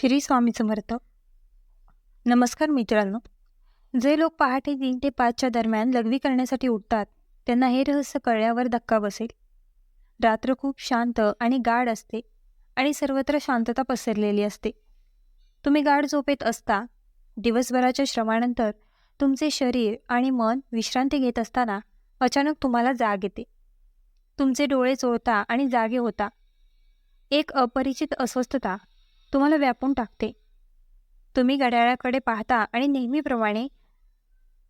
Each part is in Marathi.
श्री स्वामी समर्थ. नमस्कार मित्रांनो. जे लोक पहाटे तीन ते पाचच्या दरम्यान लग्नी करण्यासाठी उठतात त्यांना हे रहस्य कळल्यावर धक्का बसेल. रात्र खूप शांत आणि गाढ असते आणि सर्वत्र शांतता पसरलेली असते. तुम्ही गाढ झोपेत असता दिवसभराच्या श्रमानंतर तुमचे शरीर आणि मन विश्रांती घेत असताना अचानक तुम्हाला जाग येते. तुमचे डोळे चोळता आणि जागे होता. एक अपरिचित अस्वस्थता तुम्हाला व्यापून टाकते. तुम्ही घड्याळाकडे पाहता आणि नेहमीप्रमाणे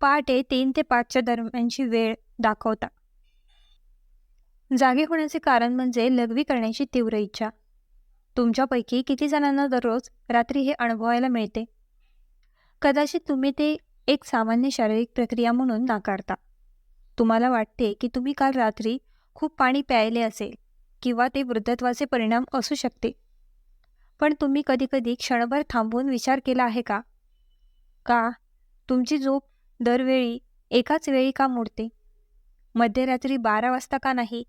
पहाटे तीन ते पाचच्या दरम्यानची वेळ दाखवता. जागे होण्याचे कारण म्हणजे लघवी करण्याची तीव्र इच्छा. तुमच्यापैकी किती जणांना दररोज रात्री हे अनुभवायला मिळते? कदाचित तुम्ही ते एक सामान्य शारीरिक प्रक्रिया म्हणून नाकारता. तुम्हाला वाटते की तुम्ही काल रात्री खूप पाणी प्यायले असेल किंवा ते वृद्धत्वाचे परिणाम असू शकते. पण तुम्ही कधीकधी क्षणभर थांबवून विचार केला आहे का? का तुमची झोप दरवेळी एकाच वेळी का मोडते? मध्यरात्री बारा वाजता का नाही?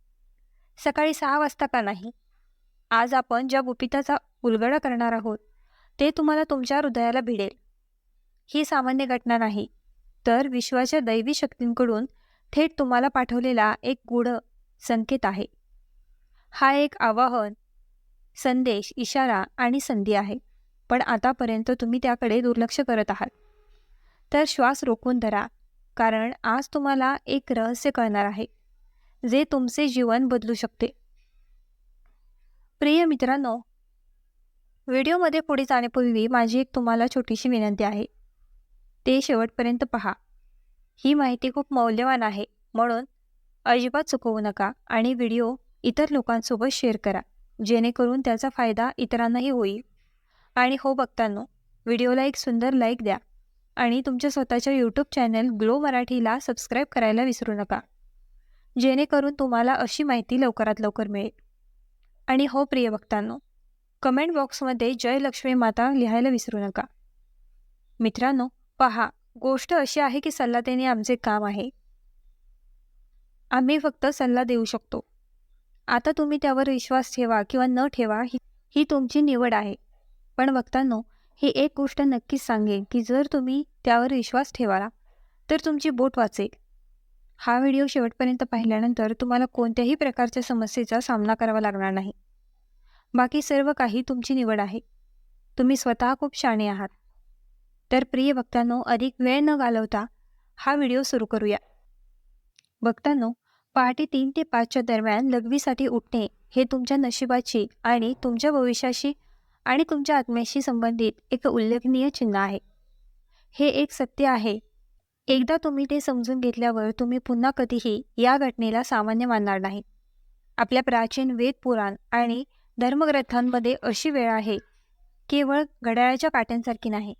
सकाळी सहा वाजता का नाही? आज आपण ज्या गुपिताचा उलगडा करणार आहोत ते तुम्हाला तुमच्या हृदयाला भिडेल. ही सामान्य घटना नाही तर विश्वाच्या दैवी शक्तींकडून थेट तुम्हाला पाठवलेला एक गूढ संकेत आहे. हा एक आवाहन संदेश इशारा आणि संधी आहे. पण आतापर्यंत तुम्ही त्याकडे दुर्लक्ष करत आहात. तर श्वास रोखून धरा कारण आज तुम्हाला एक रहस्य कळणार आहे जे तुमचे जीवन बदलू शकते. प्रिय मित्रांनो व्हिडिओमध्ये पुढे जाण्यापूर्वी माझी एक तुम्हाला छोटीशी विनंती आहे. ते शेवटपर्यंत पहा. ही माहिती खूप मौल्यवान आहे म्हणून अजिबात चुकवू नका आणि व्हिडिओ इतर लोकांसोबत शेअर करा. जेणेकरून त्याचा फायदा इतरांनाही होईल. आणि हो बघतानो व्हिडिओला एक सुंदर लाईक द्या आणि तुमच्या स्वतःच्या यूट्यूब चॅनल ग्लो मराठीला सबस्क्राईब करायला विसरू नका. जेणेकरून तुम्हाला अशी माहिती लवकरात लवकर मिळेल. आणि हो प्रिय भक्तांनो कमेंट बॉक्समध्ये जय लक्ष्मी माता लिहायला विसरू नका. मित्रांनो पहा गोष्ट अशी आहे की सल्ला देणे आमचे काम आहे. आम्ही फक्त सल्ला देऊ शकतो. आता तुम्ही त्यावर विश्वास ठेवा किंवा न ठेवा ही ही तुमची निवड आहे. पण वक्तांनो ही एक गोष्ट नक्कीच सांगेन की जर तुम्ही त्यावर विश्वास ठेवाला तर तुमची बोट वाचेल. हा व्हिडिओ शेवटपर्यंत पाहिल्यानंतर तुम्हाला कोणत्याही प्रकारच्या समस्येचा सामना करावा लागणार नाही. बाकी सर्व काही तुमची निवड आहे. तुम्ही स्वतः खूप शाणे आहात. तर प्रिय भक्तांनो अधिक वेळ न घालवता हा व्हिडिओ सुरू करूया. भक्तांनो पहाटे तीन ते पाचच्या दरम्यान लघवीसाठी उठणे हे तुमच्या नशिबाची आणि तुमच्या भविष्याशी आणि तुमच्या आत्म्याशी संबंधित एक उल्लेखनीय चिन्ह आहे. हे एक सत्य आहे. एकदा तुम्ही ते समजून घेतल्यावर तुम्ही पुन्हा कधीही या घटनेला सामान्य मानणार नाही. आपल्या प्राचीन वेद पुराण आणि धर्मग्रंथांमध्ये अशी वेळ आहे केवळ घड्याळाच्या काट्यांसारखी नाही.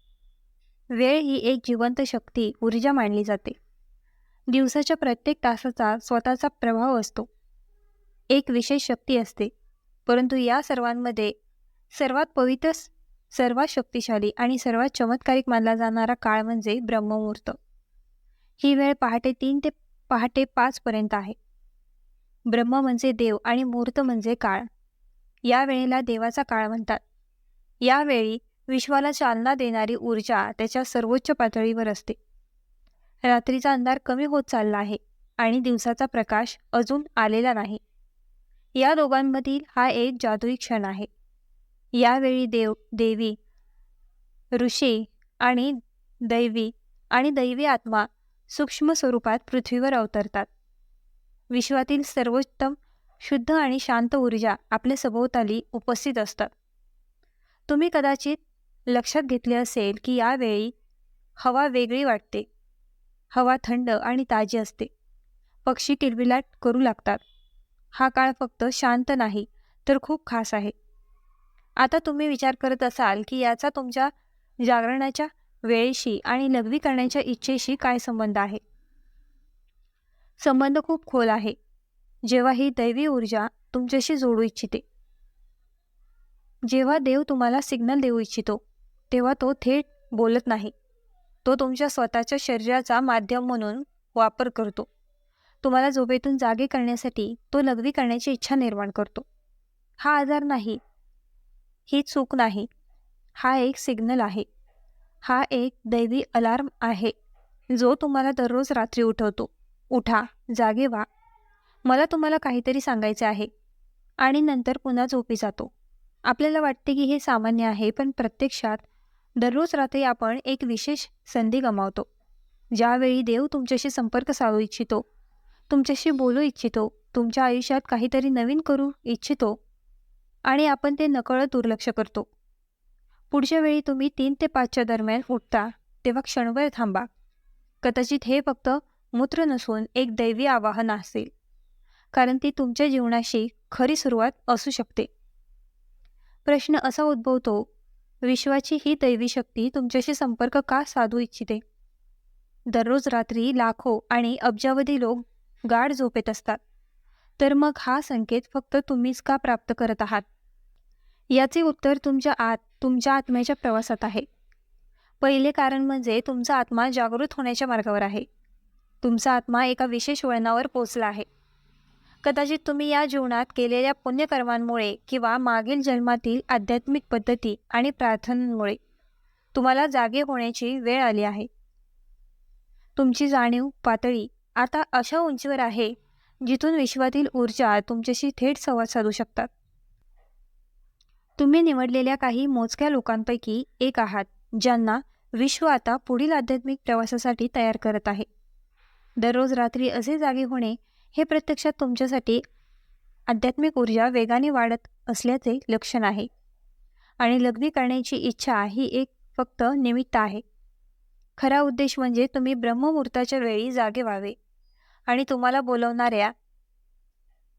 वेळ ही एक जिवंत शक्ती ऊर्जा मानली जाते. दिवसाच्या प्रत्येक तासाचा स्वतःचा प्रभाव असतो. एक विशेष शक्ती असते. परंतु या सर्वांमध्ये सर्वात पवित्र सर्वात शक्तिशाली आणि सर्वात चमत्कारिक मानला जाणारा काळ म्हणजे ब्रह्ममुहूर्त. ही वेळ पहाटे तीन ते पहाटे पाचपर्यंत आहे. ब्रह्म म्हणजे देव आणि मुहूर्त म्हणजे काळ. या वेळेला देवाचा काळ म्हणतात. यावेळी विश्वाला चालना देणारी ऊर्जा त्याच्या सर्वोच्च पातळीवर असते. रात्रीचा अंधार कमी होत चालला आहे आणि दिवसाचा प्रकाश अजून आलेला नाही. या दोघांमधील हा एक जादुई क्षण आहे. यावेळी देव देवी ऋषी आणि दैवी आणि दैवी आत्मा सूक्ष्म स्वरूपात पृथ्वीवर अवतरतात. विश्वातील सर्वोत्तम शुद्ध आणि शांत ऊर्जा आपल्या सभोवताली उपस्थित असतात. तुम्ही कदाचित लक्षात घेतले असेल की यावेळी हवा वेगळी वाटते. हवा थंड आणि ताजी असते. पक्षी किलबिलाट करू लागतात. हा काळ फक्त शांत नाही तर खूप खास आहे. आता तुम्ही विचार करत असाल की याचा तुमच्या जागरणाच्या वेळेशी आणि लघवी करण्याच्या इच्छेशी काय संबंध आहे? संबंध खूप खोल आहे. जेव्हा ही दैवी ऊर्जा तुमच्याशी जोडू इच्छिते. जेव्हा देव तुम्हाला सिग्नल देऊ इच्छितो तेव्हा तो थेट बोलत नाही. तो तुमच्या स्वतःच्या शरीराचा माध्यम म्हणून वापर करतो. तुम्हाला झोपेतून जागे करण्यासाठी तो लघवी करण्याची इच्छा निर्माण करतो. हा आजार नाही. ही चूक नाही. हा एक सिग्नल आहे. हा एक दैवी अलार्म आहे. जो तुम्हाला दररोज रात्री उठवतो. उठा जागे व्हा. मला तुम्हाला काहीतरी सांगायचे आहे. आणि नंतर पुन्हा झोपी जातो. आपल्याला वाटते की हे सामान्य आहे पण प्रत्यक्षात दररोज रात्री आपण एक विशेष संधी गमावतो. ज्यावेळी देव तुमच्याशी संपर्क साधू इच्छितो तुमच्याशी बोलू इच्छितो तुमच्या आयुष्यात काहीतरी नवीन करू इच्छितो आणि आपण ते नकळत दुर्लक्ष करतो. पुढच्या वेळी तुम्ही तीन ते पाचच्या दरम्यान उठता तेव्हा क्षणभर थांबा. कदाचित हे फक्त मूत्र नसून एक दैवी आवाहन असेल कारण ती तुमच्या जीवनाशी खरी सुरुवात असू शकते. प्रश्न असा उद्भवतो विश्वाची ही दैवी शक्ती तुमच्याशी संपर्क का साधू इच्छिते? दररोज रात्री लाखो आणि अब्जावधी लोक गाढ झोपेत असतात. तर मग हा संकेत फक्त तुम्हीच का प्राप्त करत आहात? याचे उत्तर तुमच्या आत तुमच्या आत्म्याच्या प्रवासात आहे. पहिले कारण म्हणजे तुमचा आत्मा जागृत होण्याच्या मार्गावर आहे. तुमचा आत्मा एका विशेष वळणावर पोचला आहे. कदाचित तुम्ही या जीवनात केलेल्या पुण्यकर्मांमुळे किंवा मागील जन्मातील आध्यात्मिक पद्धती आणि प्रार्थनांमुळे तुम्हाला जागे होण्याची वेळ आली आहे. तुमची जाणीव पातळी आता अशा उंचीवर आहे जिथून विश्वातील ऊर्जा तुमच्याशी थेट संवाद साधू शकतात. तुम्ही निवडलेल्या काही मोजक्या लोकांपैकी एक आहात ज्यांना विश्व आता पुढील आध्यात्मिक प्रवासासाठी तयार करत आहे. दररोज रात्री असे जागे होणे हे प्रत्यक्षात तुमच्यासाठी आध्यात्मिक ऊर्जा वेगाने वाढत असल्याचे लक्षण आहे. आणि लग्नी करण्याची इच्छा ही एक फक्त निमित्त आहे. खरा उद्देश म्हणजे तुम्ही ब्रह्ममुहूर्ताच्या वेळी जागे व्हावे आणि तुम्हाला बोलवणाऱ्या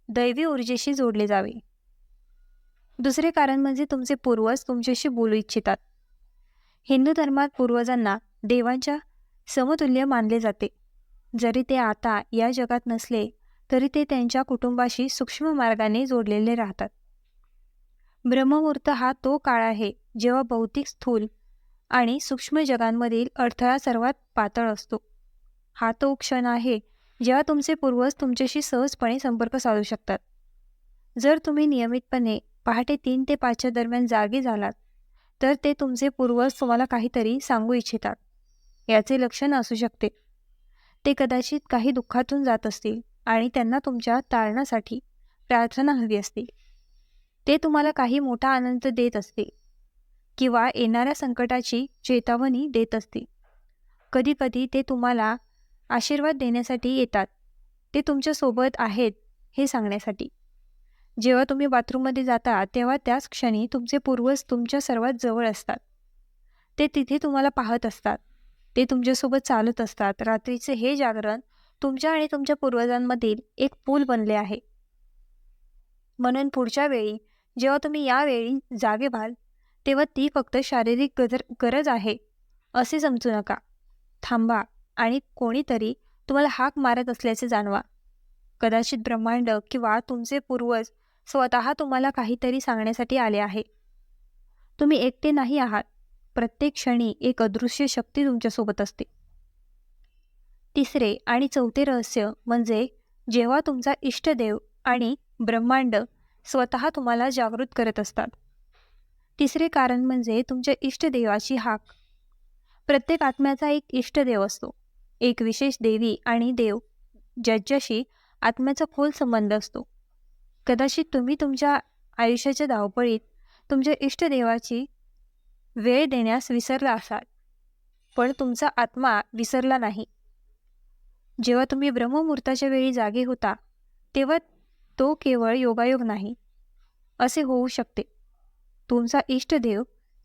दैवी ऊर्जेशी जोडले जावे. दुसरे कारण म्हणजे तुमचे पूर्वज तुमच्याशी बोलू इच्छितात. हिंदू धर्मात पूर्वजांना देवांच्या समतुल्य मानले जाते. जरी ते आता या जगात नसले तरी ते त्यांच्या कुटुंबाशी सूक्ष्म मार्गाने जोडलेले राहतात. ब्रह्ममुहूर्त हा तो काळ आहे जेव्हा भौतिक स्थूल आणि सूक्ष्म जगांमधील अडथळा सर्वात पातळ असतो. हा तो क्षण आहे जेव्हा तुमचे पूर्वज तुमच्याशी सहजपणे संपर्क साधू शकतात. जर तुम्ही नियमितपणे पहाटे तीन ते पाचच्या दरम्यान जागे झालात तर ते तुमचे पूर्वज तुम्हाला काहीतरी सांगू इच्छितात. याचे लक्षण असू शकते. ते कदाचित काही दुःखातून जात असतील. आणि त्यांना तुमच्या तारणासाठी प्रार्थना हवी असते. ते तुम्हाला काही मोठा आनंद देत असते किंवा येणाऱ्या संकटाची चेतावणी देत असते कधीकधी ते तुम्हाला आशीर्वाद देण्यासाठी येतात. ते तुमच्यासोबत आहेत हे सांगण्यासाठी. जेव्हा तुम्ही बाथरूममध्ये जाता तेव्हा त्याच क्षणी तुमचे पूर्वज तुमच्या सर्वात जवळ असतात. ते तिथे तुम्हाला पाहत असतात. ते तुमच्यासोबत चालत असतात. रात्रीचे हे जागरण तुमच्या आणि तुमच्या पूर्वजांमधील एक पूल बनले आहे. म्हणून पुढच्या वेळी जेव्हा तुम्ही यावेळी जागे व्हाल तेव्हा ती फक्त शारीरिक गजर गरज आहे असे समजू नका. थांबा आणि कोणीतरी तुम्हाला हाक मारत असल्याचे जाणवा. कदाचित ब्रह्मांड किंवा तुमचे पूर्वज स्वतः तुम्हाला काहीतरी सांगण्यासाठी आले आहे. तुम्ही एकटे नाही आहात. प्रत्येक क्षणी एक अदृश्य शक्ती तुमच्यासोबत असते. तिसरे आणि चौथे रहस्य म्हणजे जेव्हा तुमचा इष्टदेव आणि ब्रह्मांड स्वतः तुम्हाला जागृत करत असतात. तिसरे कारण म्हणजे तुमच्या इष्टदेवाची हाक. प्रत्येक आत्म्याचा एक इष्टदेव असतो. एक विशेष देवी आणि देव ज्याच्याशी आत्म्याचा खोल संबंध असतो. कदाचित तुम्ही तुमच्या आयुष्याच्या धावपळीत तुमच्या इष्टदेवाची वेळ देण्यास विसरला असाल पण तुमचा आत्मा विसरला नाही. जेव्हा तुम्ही ब्रह्ममुहूर्ताच्या वेळी जागे होता तेव्हा तो केवळ योगायोग नाही असे होऊ शकते. तुमचा इष्टदेव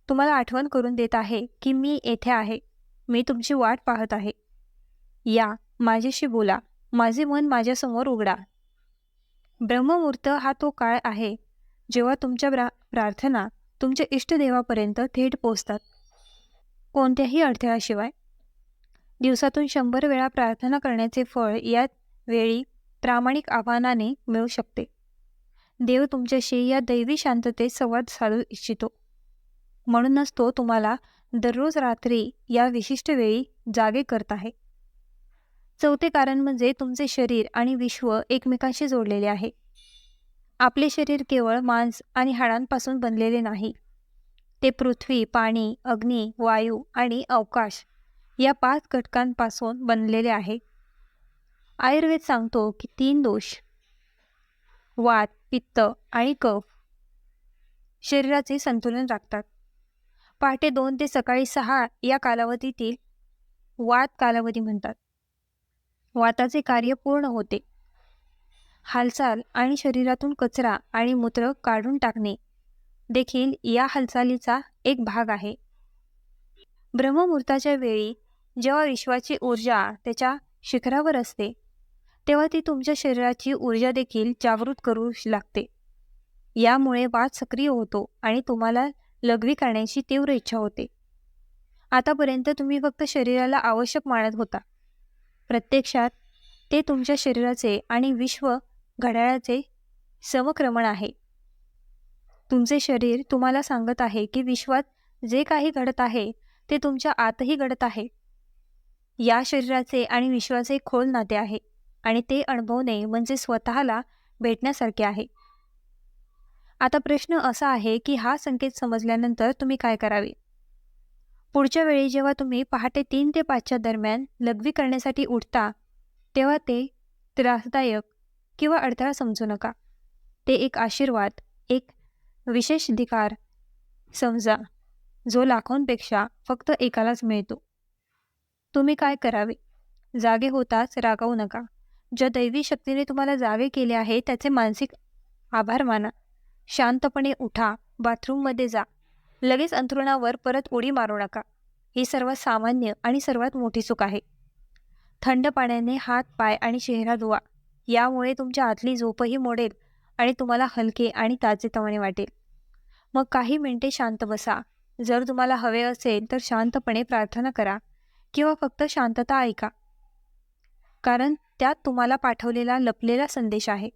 तुम्हाला आठवण करून देत आहे की मी येथे आहे मी तुमची वाट पाहत आहे. या माझ्याशी बोला माझे मन माझ्यासमोर उघडा. ब्रह्ममुहूर्त हा तो काळ आहे जेव्हा तुमच्या प्रा प्रार्थना तुमच्या इष्टदेवापर्यंत थेट पोचतात कोणत्याही अडथळ्याशिवाय दिवसातून शंभर वेळा प्रार्थना करण्याचे फळ या वेळी प्रामाणिक आव्हानाने मिळू शकते. देव तुमच्याशी या दैवी शांततेत संवाद साधू इच्छितो. म्हणूनच तो तुम्हाला दररोज रात्री या विशिष्ट वेळी जागे करत आहे. चौथे कारण म्हणजे तुमचे शरीर आणि विश्व एकमेकांशी जोडलेले आहे. आपले शरीर केवळ मांस आणि हाडांपासून बनलेले नाही. ते पृथ्वी पाणी अग्नी वायू आणि अवकाश या पाच घटकांपासून बनलेले आहे. आयुर्वेद सांगतो की तीन दोष. वात पित्त आणि कफ शरीराचे संतुलन राखतात. पहाटे दोन ते सकाळी सहा या कालावधीतील वात कालावधी म्हणतात. वाताचे कार्य पूर्ण होते. हालचाल आणि शरीरातून कचरा आणि मूत्र काढून टाकणे देखील या हालचालीचा एक भाग आहे. ब्रह्ममुहूर्ताच्या वेळी जेव्हा विश्वाची ऊर्जा त्याच्या शिखरावर असते तेव्हा ती तुमच्या शरीराची ऊर्जा देखील जागृत करू लागते. यामुळे वाद सक्रिय होतो आणि तुम्हाला लघवी करण्याची तीव्र इच्छा होते. आतापर्यंत तुम्ही फक्त शरीराला आवश्यक मानत होता. प्रत्यक्षात ते तुमच्या शरीराचे आणि विश्व घड्याळाचे समक्रमण आहे. तुमचे शरीर तुम्हाला सांगत आहे की विश्वात जे काही घडत आहे ते तुमच्या आतही घडत आहे. या शरीराचे आणि विश्वाचे खोल नाते आहे आणि ते अनुभवणे म्हणजे स्वतःला भेटण्यासारखे आहे. आता प्रश्न असा आहे की हा संकेत समजल्यानंतर तुम्ही काय करावे? पुढच्या वेळी जेव्हा तुम्ही पहाटे तीन ते पाचच्या दरम्यान लघवी करण्यासाठी उठता तेव्हा ते त्रासदायक किंवा अडथळा समजू नका. ते एक आशीर्वाद एक विशेष अधिकार समजा जो लाखोंपेक्षा फक्त एकालाच मिळतो. तुम्ही काय करावे? जागे होताच रागावू नका. ज्या दैवी शक्तीने तुम्हाला जावे केले आहे त्याचे मानसिक आभार माना. शांतपणे उठा. बाथरूममध्ये जा. लगेच अंथरुणावर परत उडी मारू नका. ही सर्वात सामान्य आणि सर्वात मोठी चूक आहे. थंड पाण्याने हात पाय आणि चेहरा धुवा. यामुळे तुमच्या आतली झोपही मोडेल आणि तुम्हाला हलके आणि ताजेतवाने वाटेल. मग काही मिनिटे शांत बसा. जर तुम्हाला हवे असेल तर शांतपणे प्रार्थना करा. किंवा फक्त शांतता ऐका. कारण त्यात तुम्हाला पाठवलेला लपलेला संदेश आहे.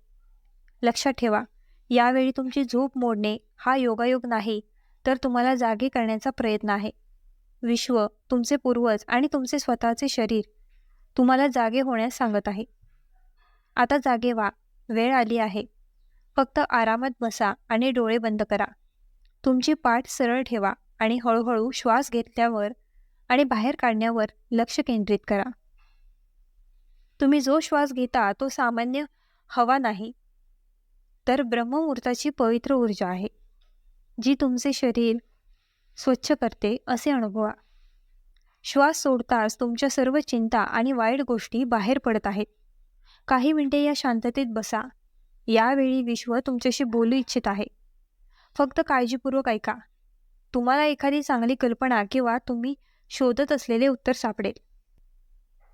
लक्षात ठेवा यावेळी तुमची झोप मोडणे हा योगायोग नाही तर तुम्हाला जागे करण्याचा प्रयत्न आहे. विश्व तुमचे पूर्वज आणि तुमचे स्वतःचे शरीर तुम्हाला जागे होण्यास सांगत आहे. आता जागे व्हा वेळ आली आहे. फक्त आरामात बसा आणि डोळे बंद करा. तुमची पाठ सरळ ठेवा आणि हळूहळू श्वास घेतल्यावर आणि बाहेर काढण्यावर लक्ष केंद्रित करा. तुम्ही जो श्वास घेता तो सामान्य हवा नाही तर ब्रह्ममुहूर्ताची पवित्र ऊर्जा आहे जी तुमचे शरीर स्वच्छ करते असे अनुभवा. श्वास सोडताच तुमच्या सर्व चिंता आणि वाईट गोष्टी बाहेर पडत आहेत. काही मिनिटे या शांततेत बसा. यावेळी विश्व तुमच्याशी बोलू इच्छित आहे. फक्त काळजीपूर्वक ऐका. तुम्हाला एखादी चांगली कल्पना किंवा तुम्ही शोधत असलेले उत्तर सापडेल.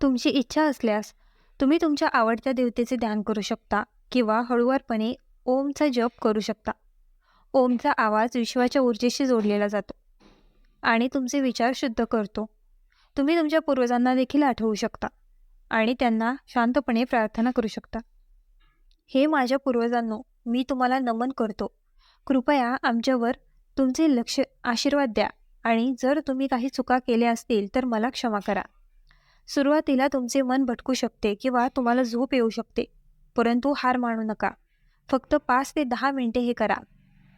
तुमची इच्छा असल्यास तुम्ही तुमच्या आवडत्या देवतेचे ध्यान करू शकता किंवा हळुवारपणे ओमचा जप करू शकता. ओमचा आवाज विश्वाच्या ऊर्जेशी जोडलेला जातो आणि तुमचे विचार शुद्ध करतो. तुम्ही तुमच्या पूर्वजांना देखील आठवू शकता आणि त्यांना शांतपणे प्रार्थना करू शकता. हे माझ्या पूर्वजांनो मी तुम्हाला नमन करतो. कृपया आमच्यावर तुमचे लक्ष आशीर्वाद द्या. आणि जर तुम्ही काही चुका केल्या असतील तर मला क्षमा करा. सुरुवातीला तुमचे मन भटकू शकते किंवा तुम्हाला झोप येऊ शकते परंतु हार मानू नका. फक्त पाच ते दहा मिनिटे हे करा.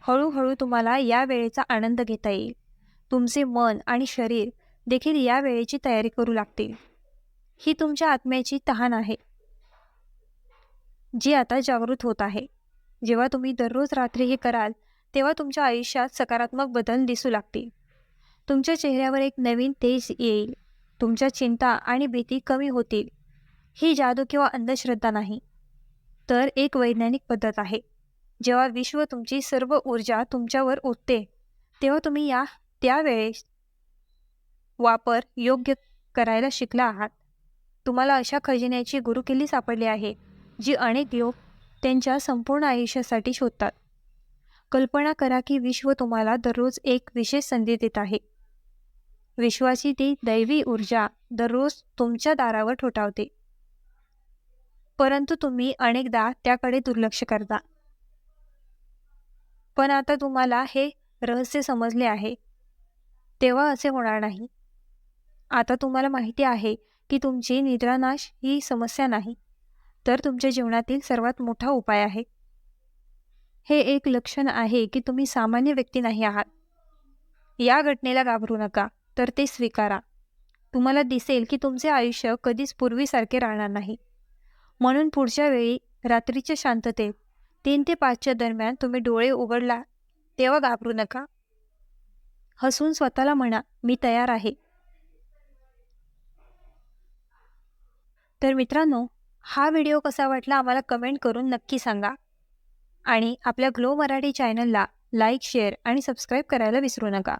हळूहळू तुम्हाला या वेळेचा आनंद घेता येईल. तुमचे मन आणि शरीर देखील या वेळेची तयारी करू लागतील. ही तुमच्या आत्म्याची तहान आहे. जी आता जागृत होत आहे. जेव्हा तुम्ही दररोज रात्री हे कराल तेव्हा तुमच्या आयुष्यात सकारात्मक बदल दिसू लागतील. तुमच्या चेहऱ्यावर एक नवीन तेज येईल. तुमच्या चिंता आणि भीती कमी होतील. ही जादू किंवा अंधश्रद्धा नाही. तर एक वैज्ञानिक पद्धत आहे. जेव्हा विश्व तुमची सर्व ऊर्जा तुमच्यावर ओतते तेव्हा तुम्ही या त्यावेळेस वापर योग्य करायला शिकला आहात. तुम्हाला अशा खजिन्याची गुरुकिल्ली सापडली आहे जी अनेक लोक त्यांच्या संपूर्ण आयुष्यासाठी शोधतात. कल्पना करा की विश्व तुम्हाला दररोज एक विशेष संधी देत आहे. विश्वाची ती दैवी ऊर्जा दररोज तुमच्या दारावर ठोठावते. परंतु तुम्ही अनेकदा त्याकडे दुर्लक्ष करता. पण आता तुम्हाला हे रहस्य समजले आहे. तेव्हा असे होणार नाही. आता तुम्हाला माहिती आहे की तुमची निद्रानाश ही समस्या नाही तर तुमच्या जीवनातील सर्वात मोठा उपाय आहे. हे एक लक्षण आहे की तुम्ही सामान्य व्यक्ती नाही आहात. या घटनेला घाबरू नका. तर ते स्वीकारा. तुम्हाला दिसेल की तुमचे आयुष्य कधीच पूर्वीसारखे राहणार नाही. म्हणून पुढच्या वेळी रात्रीच्या शांततेत तीन ते पाचच्या दरम्यान तुम्ही डोळे उघडला तेव्हा घाबरू नका. हसून स्वतःला म्हणा मी तयार आहे. तर मित्रांनो हा व्हिडिओ कसा वाटला आम्हाला कमेंट करून नक्की सांगा. आणि आपल्या ग्लो मराठी चॅनलला लाईक शेअर आणि सबस्क्राईब करायला विसरू नका.